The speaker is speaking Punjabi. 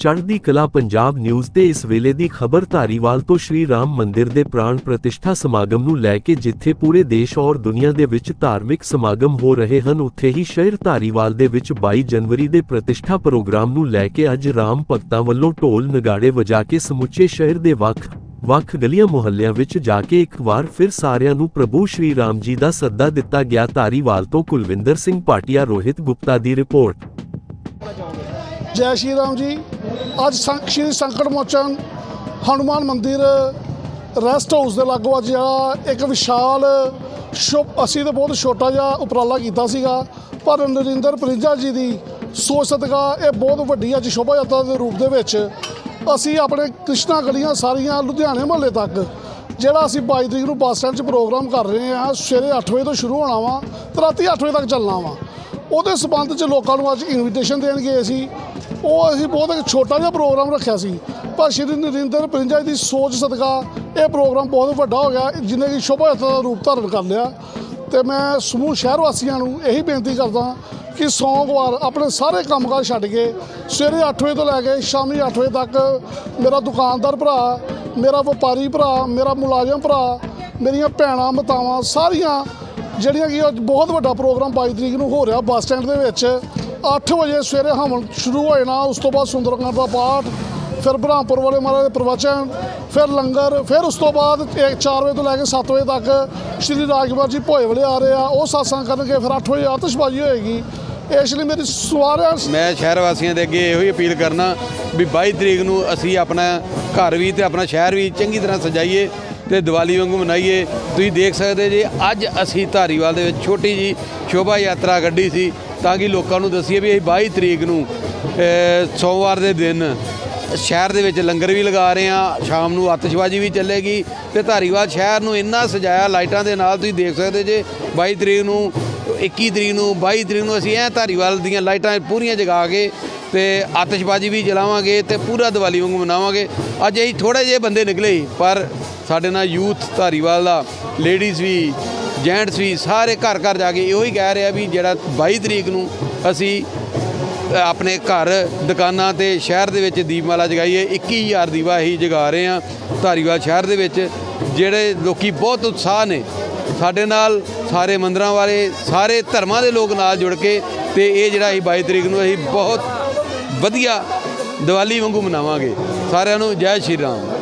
ਚੜ੍ਹਦੀ ਕਲਾ ਪੰਜਾਬ ਨਿਊਜ਼ ਤੇ ਇਸ ਵੇਲੇ ਦੀ ਖਬਰ ਧਾਰੀਵਾਲ ਤੋਂ ਸ਼੍ਰੀ ਰਾਮ ਮੰਦਿਰ ਦੇ ਪ੍ਰਾਣ ਪ੍ਰਤਿਸ਼ਠਾ ਸਮਾਗਮ ਨੂੰ ਲੈ ਕੇ ਜਿੱਥੇ ਪੂਰੇ ਦੇਸ਼ ਔਰ ਦੁਨੀਆ ਦੇ ਵਿੱਚ ਧਾਰਮਿਕ ਸਮਾਗਮ ਹੋ ਰਹੇ ਹਨ, ਉੱਥੇ ਹੀ ਸ਼ਹਿਰ ਧਾਰੀਵਾਲ ਦੇ ਵਿੱਚ 22 ਜਨਵਰੀ ਦੇ ਪ੍ਰਤਿਸ਼ਠਾ ਪ੍ਰੋਗਰਾਮ ਨੂੰ ਲੈ ਕੇ ਅੱਜ ਰਾਮ ਭਗਤਾਂ ਵੱਲੋਂ ਢੋਲ ਨਗਾੜੇ ਵਜਾ ਕੇ ਸਮੁੱਚੇ ਸ਼ਹਿਰ ਦੇ ਵੱਖ ਵੱਖ ਗਲੀਆਂ ਮੁਹੱਲਿਆਂ ਵਿੱਚ ਜਾ ਕੇ ਇੱਕ ਵਾਰ ਫਿਰ ਸਾਰਿਆਂ ਨੂੰ ਪ੍ਰਭੂ ਸ਼੍ਰੀ ਰਾਮ ਜੀ ਦਾ ਸੱਦਾ ਦਿੱਤਾ ਗਿਆ। ਧਾਰੀਵਾਲ ਤੋਂ ਕੁਲਵਿੰਦਰ ਸਿੰਘ ਪਾਟਿਆ, ਰੋਹਿਤ ਗੁਪਤਾ ਦੀ ਰਿਪੋਰਟ। ਜੈ ਸ਼੍ਰੀ ਰਾਮ ਜੀ। ਅੱਜ ਸ਼੍ਰੀ ਸੰਕਟ ਮੋਚਨ ਹਨੂਮਾਨ ਮੰਦਿਰ ਰੈਸਟ ਹਾਊਸ ਦੇ ਲਾਗੋ ਅੱਜ ਜਿਹੜਾ ਇੱਕ ਵਿਸ਼ਾਲ ਸ਼ੁਭ ਅਸੀਂ ਤਾਂ ਬਹੁਤ ਛੋਟਾ ਜਿਹਾ ਉਪਰਾਲਾ ਕੀਤਾ ਸੀਗਾ, ਪਰ ਨਰਿੰਦਰ ਪ੍ਰਿੰਜਾ ਜੀ ਦੀ ਸੋਚ ਸਦਕਾ ਇਹ ਬਹੁਤ ਵੱਡੀ ਅੱਜ ਸ਼ੋਭਾ ਯਾਤਰਾ ਦੇ ਰੂਪ ਦੇ ਵਿੱਚ ਅਸੀਂ ਆਪਣੇ ਕ੍ਰਿਸ਼ਨਾ ਗਲੀਆਂ ਸਾਰੀਆਂ ਲੁਧਿਆਣੇ ਮਹੱਲੇ ਤੱਕ, ਜਿਹੜਾ ਅਸੀਂ 22 ਤਰੀਕ ਨੂੰ ਬੱਸ ਸਟੈਂਡ 'ਚ ਪ੍ਰੋਗਰਾਮ ਕਰ ਰਹੇ ਹਾਂ, ਸਵੇਰੇ 8 ਵਜੇ ਤੋਂ ਸ਼ੁਰੂ ਹੋਣਾ ਵਾ, ਤੇ ਰਾਤੀ 8 ਵਜੇ ਤੱਕ ਚੱਲਣਾ ਵਾ। ਉਹਦੇ ਸਬੰਧ 'ਚ ਲੋਕਾਂ ਨੂੰ ਅੱਜ ਇਨਵੀਟੇਸ਼ਨ ਦੇਣ ਗਏ ਸੀ। ਉਹ ਅਸੀਂ ਬਹੁਤ ਇੱਕ ਛੋਟਾ ਜਿਹਾ ਪ੍ਰੋਗਰਾਮ ਰੱਖਿਆ ਸੀ। ਪਰ ਸ਼੍ਰੀ ਨਰਿੰਦਰ ਪ੍ਰਿੰਜਾ ਜੀ ਦੀ ਸੋਚ ਸਦਕਾ ਇਹ ਪ੍ਰੋਗਰਾਮ ਬਹੁਤ ਵੱਡਾ ਹੋ ਗਿਆ ਜਿਹਨੇ ਕਿ ਸ਼ੋਭਾ ਯਾਤਰਾ ਦਾ ਰੂਪ ਧਾਰਨ ਕਰ ਲਿਆ। ਤੇ ਮੈਂ ਸਮੂਹ ਸ਼ਹਿਰ ਵਾਸੀਆਂ ਨੂੰ ਇਹੀ ਬੇਨਤੀ ਕਰਦਾ ਕਿ ਸੋਮਵਾਰ ਆਪਣੇ ਸਾਰੇ ਕੰਮਕਾਜ ਛੱਡ ਕੇ ਸਵੇਰੇ 8 ਵਜੇ ਤੋਂ ਲੈ ਕੇ ਸ਼ਾਮੀ 8 ਵਜੇ ਤੱਕ ਮੇਰਾ ਦੁਕਾਨਦਾਰ ਭਰਾ, ਮੇਰਾ ਵਪਾਰੀ ਭਰਾ, ਮੇਰਾ ਮੁਲਾਜ਼ਮ ਭਰਾ, ਮੇਰੀਆਂ ਭੈਣਾਂ, ਮਤਾਵਾਂ ਸਾਰੀਆਂ ਜਿਹੜੀਆਂ ਕਿ ਅੱਜ ਬਹੁਤ ਵੱਡਾ ਪ੍ਰੋਗਰਾਮ 22 ਤਰੀਕ ਨੂੰ ਹੋ ਰਿਹਾ ਬੱਸ ਸਟੈਂਡ ਦੇ ਵਿੱਚ। 8 ਵਜੇ ਸਵੇਰੇ ਹਵਨ ਸ਼ੁਰੂ ਹੋ ਜਾਣਾ, ਉਸ ਤੋਂ ਬਾਅਦ ਸੁੰਦਰਕਾਂਡ ਦਾ ਪਾਠ, ਫਿਰ ਬ੍ਰਹਮਪੁਰ ਵਾਲੇ ਮਹਾਰਾਜ ਦੇ ਪ੍ਰਵਚਨ, ਫਿਰ ਲੰਗਰ, ਫਿਰ ਉਸ ਤੋਂ ਬਾਅਦ 4 ਵਜੇ ਤੋਂ ਲੈ ਕੇ 7 ਵਜੇ ਤੱਕ ਸ਼੍ਰੀ ਰਾਜਕੁਮਾਰ ਜੀ ਭੋਏ ਵਾਲੇ ਆ ਰਹੇ ਆ, ਉਹ satsang ਕਰਨਗੇ, ਫਿਰ 8 ਵਜੇ ਆਤਿਸ਼ਬਾਜ਼ੀ ਹੋਏਗੀ। ਇਸ ਲਈ ਮੇਰੀ ਸਾਰਿਆਂ ਮੈਂ ਸ਼ਹਿਰ ਵਾਸੀਆਂ ਦੇ ਅੱਗੇ ਇਹੋ ਹੀ ਅਪੀਲ ਕਰਨਾ ਵੀ 22 ਤਰੀਕ ਨੂੰ ਅਸੀਂ ਆਪਣਾ ਘਰ ਵੀ ਤੇ ਆਪਣਾ ਸ਼ਹਿਰ ਵੀ ਚੰਗੀ ਤਰ੍ਹਾਂ ਸਜਾਈਏ। ਤੇ ਦੀਵਾਲੀ ਵਾਂਗੂ ਮਨਾਈਏ। ਤੁਸੀਂ ਦੇਖ ਸਕਦੇ ਜੇ ਅੱਜ ਅਸੀਂ ਧਾਰੀਵਾਲ ਦੇ ਵਿੱਚ ਛੋਟੀ ਜੀ ਸ਼ੋਭਾ ਯਾਤਰਾ ਕੱਢੀ ਸੀ, ਤਾਂ ਕਿ ਲੋਕਾਂ ਨੂੰ ਦੱਸੀਏ ਵੀ ਅਸੀਂ 22 ਤਰੀਕ ਨੂੰ ਸੋਮਵਾਰ ਦੇ ਦਿਨ ਸ਼ਹਿਰ ਦੇ ਵਿੱਚ ਲੰਗਰ ਵੀ ਲਗਾ ਰਹੇ ਆ ਸ਼ਾਮ ਨੂੰ ਆਤਿਸ਼ਬਾਜ਼ੀ ਵੀ ਚੱਲੇਗੀ ਤੇ ਧਾਰੀਵਾਲ ਸ਼ਹਿਰ ਨੂੰ ਇੰਨਾ ਸਜਾਇਆ ਲਾਈਟਾਂ ਦੇ ਨਾਲ ਤੁਸੀਂ ਦੇਖ ਸਕਦੇ ਜੇ 22 ਤਰੀਕ ਨੂੰ 21 ਤਰੀਕ ਨੂੰ 22 ਤਰੀਕ ਨੂੰ ਅਸੀਂ ਐ ਧਾਰੀਵਾਲ ਦੀਆਂ ਲਾਈਟਾਂ ਪੂਰੀਆਂ ਜਗਾ ਕੇ ਤੇ ਆਤਿਸ਼ਬਾਜ਼ੀ ਵੀ ਜਲਾਵਾਂਗੇ ਤੇ ਪੂਰਾ ਦੀਵਾਲੀ ਵਾਂਗੂ ਮਨਾਵਾਂਗੇ। ਅੱਜ ਅਸੀਂ ਥੋੜੇ ਜਿਹੇ ਬੰਦੇ ਨਿਕਲੇ ਪਰ ਸਾਡੇ ਨਾਲ ਯੂਥ ਧਾਰੀਵਾਲ ਦਾ ਲੇਡੀਜ਼ ਵੀ ਜੈਂਟਸ ਵੀ, ਸਾਰੇ ਘਰ ਘਰ ਜਾ ਕੇ ਇਹੋ ਹੀ ਕਹਿ ਰਿਹਾ ਵੀ ਜਿਹੜਾ 22 ਤਰੀਕ ਨੂੰ ਅਸੀਂ ਆਪਣੇ ਘਰ ਦੁਕਾਨਾਂ ਤੇ ਸ਼ਹਿਰ ਦੇ ਵਿੱਚ ਦੀਪਮਾਲਾ ਜਗਾਈਏ 21000 ਦੀਵਾ ਅਸੀਂ ਜਗਾ ਰਹੇ ਹਾਂ ਧਾਰੀਵਾਲ ਸ਼ਹਿਰ ਦੇ ਵਿੱਚ, ਜਿਹੜੇ ਲੋਕੀ ਬਹੁਤ ਉਤਸ਼ਾਹ ਨੇ। ਸਾਡੇ ਨਾਲ ਸਾਰੇ ਮੰਦਰਾਂ ਵਾਲੇ, ਸਾਰੇ ਧਰਮਾਂ ਦੇ ਲੋਕ ਨਾਲ ਜੁੜ ਕੇ ਤੇ ਇਹ ਜਿਹੜਾ ਅਸੀਂ 22 ਤਰੀਕ ਨੂੰ ਅਸੀਂ ਬਹੁਤ ਵਧੀਆ ਦੀਵਾਲੀ ਵਾਂਗੂ ਮਨਾਵਾਂਗੇ। ਸਾਰਿਆਂ ਨੂੰ ਜੈ ਸ਼੍ਰੀ ਰਾਮ।